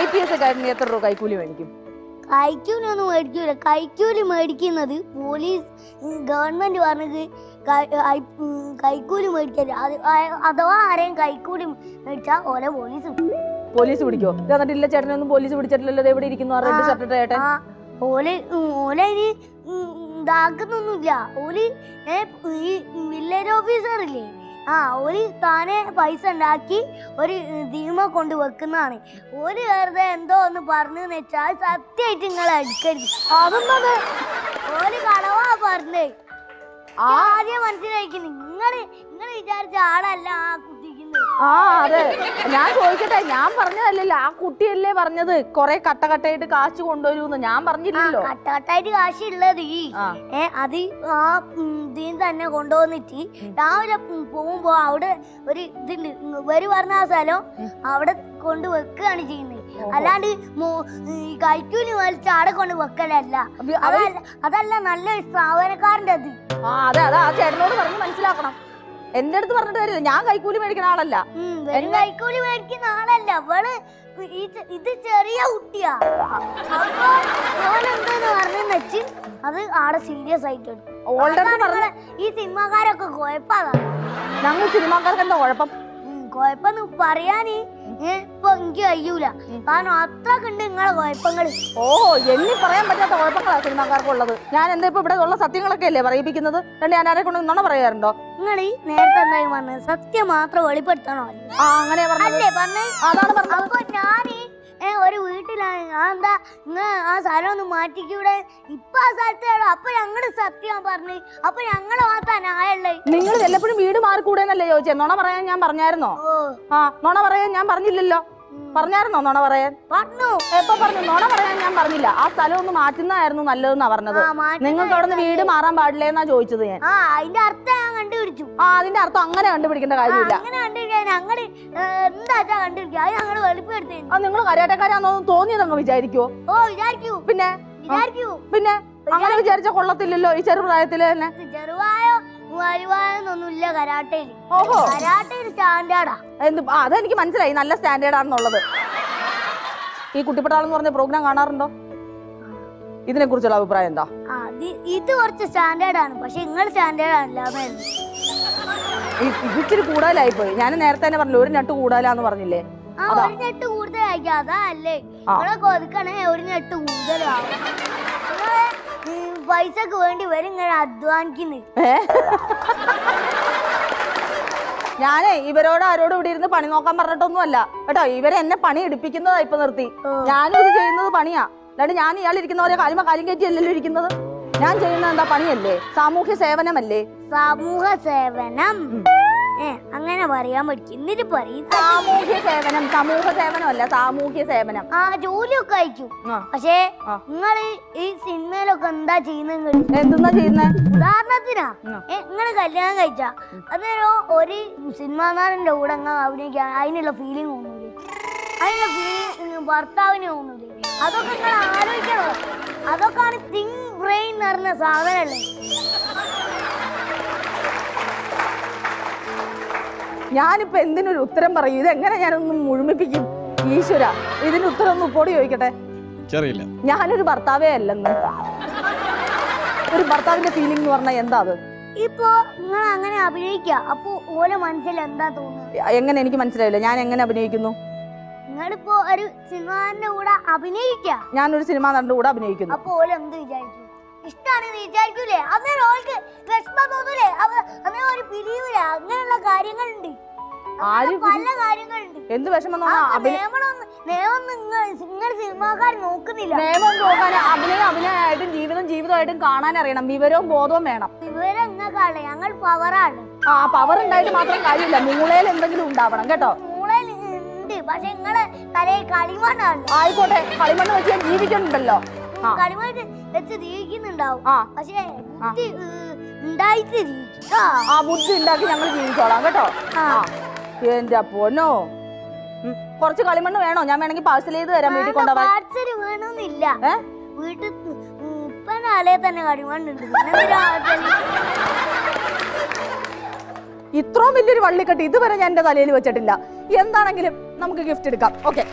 I P S ഒക്കെ ആയിരുന്നു എത്ര രൂപ കൈക്കൂലി മേടിക്കും? കൈക്കൂലി ഒന്നും മേടിക്കൂല. കൈക്കൂലി മേടിക്കുന്നത് പോലീസ് ഗവൺമെന്റ് പറഞ്ഞത് കൈക്കൂലി മേടിക്കരുത്. അത് അഥവാ ആരെയും കൈക്കൂലി മേടിച്ചാൽ ഓരോ പോലീസ് പോലീസ് പിടിക്കോ? ഇത് എന്നിട്ട് ഇല്ല ചേട്ടനൊന്നും പോലീസ് പിടിച്ചിട്ടില്ലല്ലോ എവിടെ ഇരിക്കുന്നു റെഡ്. ഷർട്ട് ചേട്ടൻ ഓലെ ഓലെ ഇനി ഇതാക്കുന്നൊന്നുമില്ല. ഓൽ ഈ വില്ലേജ് ഓഫീസർ ഇല്ലേ ആ ഒരു താനെ പൈസ ഉണ്ടാക്കി ഒരു ധീമ കൊണ്ട് വെക്കുന്നതാണ്. ഒരു വെറുതെ എന്തോ ഒന്ന് പറഞ്ഞു വെച്ചാൽ സത്യമായിട്ട് നിങ്ങൾ എടുക്കരുത് അതൊന്നത് ഒരു കളവാ പറഞ്ഞേ. ആദ്യം മനസ്സിലാക്കി. നിങ്ങൾ നിങ്ങൾ വിചാരിച്ച ആളല്ല ആ കുത്തിക്കുന്നത് ആ അതെ. ഞാൻ ചോദിക്കട്ടെ ഞാൻ പറഞ്ഞതല്ലല്ലോ. ആ കുട്ടിയല്ലേ പറഞ്ഞത്? കൊറേ കട്ടകട്ടായിട്ട് കാശ് കൊണ്ടുവരൂന്ന്. ഞാൻ പറഞ്ഞില്ലല്ലോ. കട്ടകട്ടായിട്ട് കാശുള്ളത് ഏ അത് ആ ഇതിന് ഇതിൽ തന്നെ കൊണ്ടുവന്നിട്ട് രാവിലെ പോകുമ്പോ അവിടെ ഒരു ഇതുണ്ട്. വരു ഇവർ പറഞ്ഞ ആ സ്ഥലം അവിടെ കൊണ്ട് വെക്കുകയാണ് ചെയ്യുന്നത്. അല്ലാണ്ട് കൈക്കൂലി വലിച്ച് അവിടെ കൊണ്ട് വെക്കലല്ല. അതല്ല നല്ല നല്ലൊരു സ്ഥാപനക്കാരന്റെ അത്. ആ അതെ അതെ. ആ ചേട്ടനോട് പറഞ്ഞ് മനസ്സിലാക്കണം. എന്റെ അടുത്ത് പറഞ്ഞിട്ട് കാര്യമില്ല. ഞാൻ കൈക്കൂലി മേടിക്കുന്ന ആളല്ല. കൈക്കൂലി മേടിക്കുന്ന ആളല്ല. അവൾ ഇത് ചെറിയ കുട്ടിയാ. അപ്പൊ ഓനെന്തെന്ന് പറഞ്ഞെന്ന് വെച്ച് അത് ആടെ സീരിയസ് ആയിട്ട് എടുത്തു. ഓൾറെഡി പറഞ്ഞ ഈ സിനിമാക്കാരൊക്കെ കുഴപ്പമാണ് ഞങ്ങൾ സിനിമാക്കാർക്ക് എന്താ കുഴപ്പം? കുഴപ്പം പറയാന് ഇപ്പൊ എനിക്ക് കഴിയൂല കാരണം അത്രയ്ക്ക് ഉണ്ട് നിങ്ങളെ കുഴപ്പങ്ങൾ ഓ എണ്ണി പറയാൻ പറ്റാത്ത കുഴപ്പങ്ങളാ സിനിമാക്കാർക്കുള്ളത്. ഞാൻ എന്താ ഇപ്പൊ ഇവിടെ ഉള്ള സത്യങ്ങളൊക്കെ അല്ലേ പറയിപ്പിക്കുന്നത്? രണ്ട് ഞാൻ ആരെ കൊണ്ട് നുണ പറയാറുണ്ടോ? നിങ്ങൾ ഈ നേരത്തെ എന്തായി പറഞ്ഞത്? സത്യം മാത്രം വെളിപ്പെടുത്തണോ? ആ അങ്ങനെ പറഞ്ഞത്. അല്ലേ പറഞ്ഞേ അതാണ് പറഞ്ഞത്. വീട്ടിലാണ് ഞാൻ എന്താ നിങ്ങൾ ആ സ്ഥലം ഒന്ന് മാറ്റിക്കൂടെ? ഇപ്പൊ ആ സ്ഥലത്തേടോ അപ്പൊ ഞങ്ങൾ സത്യം പറഞ്ഞു. അപ്പൊ ഞങ്ങളെ മാത്രം ന്യായമുള്ളത് നിങ്ങൾ എല്ലപ്പോഴും വീട് മാറിക്കൂടെന്നല്ലേ ചോദിച്ചേ? നുണ പറയാൻ ഞാൻ പറഞ്ഞായിരുന്നോ? ഓ. ആ നുണ പറയാൻ ഞാൻ പറഞ്ഞില്ലല്ലോ. പറഞ്ഞായിരുന്നോ നുണ പറയാൻ? പറഞ്ഞു. എപ്പോ പറഞ്ഞു? നുണ പറയാൻ ഞാൻ പറഞ്ഞില്ല. ആ സ്ഥലം ഒന്ന് മാറ്റുന്നതായിരുന്നു നല്ലതെന്നാ പറഞ്ഞത്. ആ മാറ്റി നിങ്ങൾക്ക് അവിടെ വീട് മാറാൻ പാടില്ലേന്നാ ചോദിച്ചത് ഞാൻ. ആ അതിന്റെ അർത്ഥം ഞാൻ കണ്ടുപിടിച്ചു. ആ അതിന്റെ അർത്ഥം അങ്ങനെ കണ്ടുപിടിക്കേണ്ട കാര്യമില്ല. അങ്ങനെ കണ്ടുപിടിക്കാൻ ഞങ്ങൾ എന്താ കണ്ടുപിടിക്കുക അത് ഞങ്ങൾ വെളിപ്പെടുത്തി ആ നിങ്ങൾ കരാട്ടക്കാരാന്നോ തോന്നിയതങ്ങ് വിചാരിക്കുവോ ഓ വിചാരിക്കൂ. പിന്നെ? വിചാരിക്കൂ. പിന്നെ? അങ്ങനെ വിചാരിച്ച കൊള്ളത്തില്ലല്ലോ ഈ ചെറുപ്രായത്തിൽ തന്നെ? ചെറുവായോ? വലുവായോ ഒന്നുമില്ല കരാട്ടയിൽ ഓഹോ. കരാട്ടയിൽ സ്റ്റാൻഡേർഡാ. എന്ത് ആ അതെനിക്ക് മനസ്സിലായി. നല്ല സ്റ്റാൻഡേർഡ് ആണെന്നുള്ളത് ഈ കുട്ടിപ്പട്ടാളെന്ന് പറഞ്ഞ പ്രോഗ്രാം കാണാറുണ്ടോ? ഇതിനെ കുറിച്ചുള്ള അഭിപ്രായം എന്താ? ഇത് കുറച്ച് സ്റ്റാൻഡേർഡ് ആണ് പക്ഷെ നിങ്ങൾ സ്റ്റാൻഡേർഡ് അല്ലാതെ ഈ- ഇത് ഇച്ചിരി കൂടുതലായി പോയി ഞാൻ നേരത്തെ തന്നെ പറഞ്ഞില്ല ഒരു നട്ട് കൂടുതലാന്ന് പറഞ്ഞില്ലേ? ആ അതാ. ഒരു ഞെട്ട് കൂടുതലായിരിക്കും. അതാ അല്ലേ? ആ. നിങ്ങളെ കൊതുക്കണേ ഒരു ഞെട്ട് കൂടുതലാവും. നിങ്ങളെ ഈ പൈസക്ക് വേണ്ടി വരും ഇങ്ങനെ അധ്വാനിക്കുന്നു. ഏ? ഞാനേ ഇവരോട് ആരോടും ഇവിടെ ഇരുന്ന് പണി നോക്കാൻ പറഞ്ഞിട്ടൊന്നും അല്ല കേട്ടോ ഇവരെ എന്നെ പണി എടുപ്പിക്കുന്നതാ ഇപ്പൊ നിർത്തി. ഞാനും ഇത് ചെയ്യുന്നത് പണിയാ. അല്ലാണ്ട് ഞാൻ ഇയാൾ ഇരിക്കുന്ന പോലെ കാലുമ കാലും ഇരിക്കുന്നത്? ഞാൻ ചെയ്യുന്നത് എന്താ പണിയല്ലേ? സാമൂഹ്യ സേവനമല്ലേ? സമൂഹ സേവനം അങ്ങനെ പറയാൻ പഠിക്കും എന്നിട്ട് പറയും. സാമൂഹ്യ സേവനം സമൂഹ അല്ല സാമൂഹ്യ സേവനം ആ. ജോലിയൊക്കെ അയക്കും പക്ഷേ നിങ്ങൾ ഈ സിനിമയിലൊക്കെ എന്താ ചെയ്യുന്നത് എന്താ ചെയ്യുന്നേ? ഉദാഹരണത്തിനാ. നിങ്ങൾ കല്യാണം കഴിച്ച. അതൊരു ഒരു സിനിമാ നടന്റെ കൂടെ അങ്ങ് അഭിനയിക്കാൻ അതിനുള്ള ഫീലിംഗ് തോന്നൂലേ. അതിനുള്ള ഫീലിംഗ് ഭർത്താവിന് തോന്നൂലേ. അതൊക്കെ നിങ്ങൾ ആലോചിക്കണം. അതൊക്കെയാണ് തിങ് ബ്രെയിൻ എന്ന് പറഞ്ഞ സാധനല്ലേ. ഞാനിപ്പോ എന്തിനൊരു ഉത്തരം പറയും? ഇതെങ്ങനെ ഞാനൊന്ന് മുഴുമിപ്പിക്കും? ഈശ്വര ഇതിന് ഉത്തരം ഒന്ന് ഉപ്പോടി ചോദിക്കട്ടെ ഞാനൊരു ഭർത്താവേ അല്ലെന്ന്. ഒരു ഭർത്താവിന്റെ ഫീലിംഗ് എന്ന് പറഞ്ഞാൽ എന്താ അത്? ഇപ്പോ നിങ്ങൾ അങ്ങനെ അഭിനയിക്കുക അപ്പൊ ഓലെ മനസ്സിൽ എന്താ തോന്നുന്നത്? എങ്ങനെ എനിക്ക് മനസ്സിലായില്ല. ഞാൻ എങ്ങനെ അഭിനയിക്കുന്നു? നിങ്ങളിപ്പോ ഒരു സിനിമാന്റെ കൂടെ അഭിനയിക്കുക ഞാനൊരു സിനിമ നടന്റെ കൂടെ അഭിനയിക്കുന്നു. അപ്പൊ ഓലെന്ത് എന്ത് വിചാരിക്കും? ഇഷ്ടാണ് വിചാരിക്കൂലേ? അന്നേരം ഓൾക്ക് വിഷമം തോന്നൂലേ? അന്നേരം ഒരു പിരിയൂല. അങ്ങനെയുള്ള കാര്യങ്ങളുണ്ട്. പല കാര്യങ്ങളുണ്ട്. എന്ത് വിഷമം നിയമം നോക്കാൻ അഭിനയം അഭിനയമായിട്ടും ജീവിതം ജീവിതമായിട്ടും കാണാൻ അറിയണം. വിവരവും ബോധവും വേണം. വിവരം ഞങ്ങൾ പവറാണ്. ആ പവർ ഉണ്ടായിട്ട് മാത്രം കാര്യമില്ല. മൂളയിൽ എന്തെങ്കിലും ഉണ്ടാവണം കേട്ടോ? പക്ഷെ നിങ്ങളെ കളിമണ്ണാണ്. ആയിക്കോട്ടെ. കളിമണ്ണ് വെച്ച് ഞാൻ ജീവിക്കുന്നുണ്ടല്ലോ. ആ. കളിമണ്ണ് വെച്ച് ജീവിക്കുന്നുണ്ടാവും. ആ. പക്ഷെ ബുദ്ധി ഏഹ്, ഉണ്ടായിട്ട് ജീവിക്കും ആ. ആ ബുദ്ധി ഉണ്ടാക്കി ഞങ്ങൾ ജീവിച്ചോളാം കേട്ടോ. ആ. ആ. എന്റെ പൊന്നോ. ഉം, കുറച്ച് കളിമണ്ണ് വേണോ? ഞാൻ വേണമെങ്കിൽ പാഴ്സൽ ചെയ്ത് തരാം വീട്ടിൽ കൊണ്ടുപോകാം പാർസൽ വേണമെന്നില്ല? വീട്ടിൽ തന്നെ കളിമണ്ണുണ്ട്? ഇത്രയും വലിയൊരു വള്ളിക്കെട്ട് ഇതുവരെ ഞാൻ എന്റെ തലയിൽ വെച്ചിട്ടില്ല. എന്താണെങ്കിലും നമുക്ക് ഗിഫ്റ്റ് എടുക്കാം. ഓക്കെ